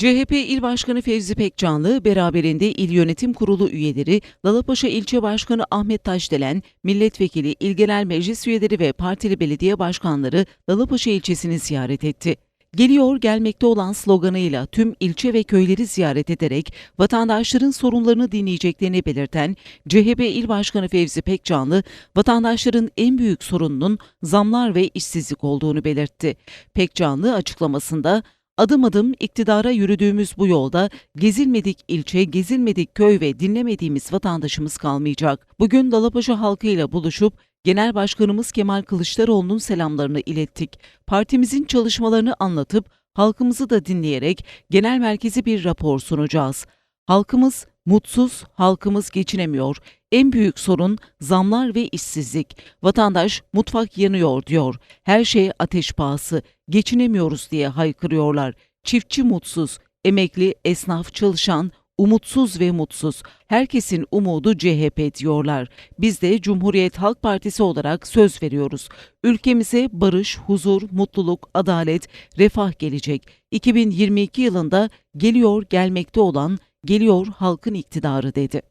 CHP İl Başkanı Fevzi Pekcanlı, beraberinde İl Yönetim Kurulu üyeleri, Lalapaşa İlçe Başkanı Ahmet Taşdelen, Milletvekili, İl Meclis üyeleri ve partili belediye başkanları Lalapaşa ilçesini ziyaret etti. Geliyor gelmekte olan sloganıyla tüm ilçe ve köyleri ziyaret ederek vatandaşların sorunlarını dinleyeceklerini belirten CHP İl Başkanı Fevzi Pekcanlı, vatandaşların en büyük sorununun zamlar ve işsizlik olduğunu belirtti. Pekcanlı açıklamasında Adım adım iktidara yürüdüğümüz bu yolda gezilmedik ilçe, gezilmedik köy ve dinlemediğimiz vatandaşımız kalmayacak. Bugün Dalapaşa halkıyla buluşup Genel Başkanımız Kemal Kılıçdaroğlu'nun selamlarını ilettik. Partimizin çalışmalarını anlatıp halkımızı da dinleyerek genel merkezi bir rapor sunacağız. Halkımız mutsuz, halkımız geçinemiyor. En büyük sorun zamlar ve işsizlik. Vatandaş mutfak yanıyor diyor. Her şey ateş pahası. Geçinemiyoruz diye haykırıyorlar. Çiftçi mutsuz, emekli, esnaf, çalışan umutsuz ve mutsuz. Herkesin umudu CHP diyorlar. Biz de Cumhuriyet Halk Partisi olarak söz veriyoruz. Ülkemize barış, huzur, mutluluk, adalet, refah gelecek. 2022 yılında geliyor gelmekte olan geliyor halkın iktidarı dedi.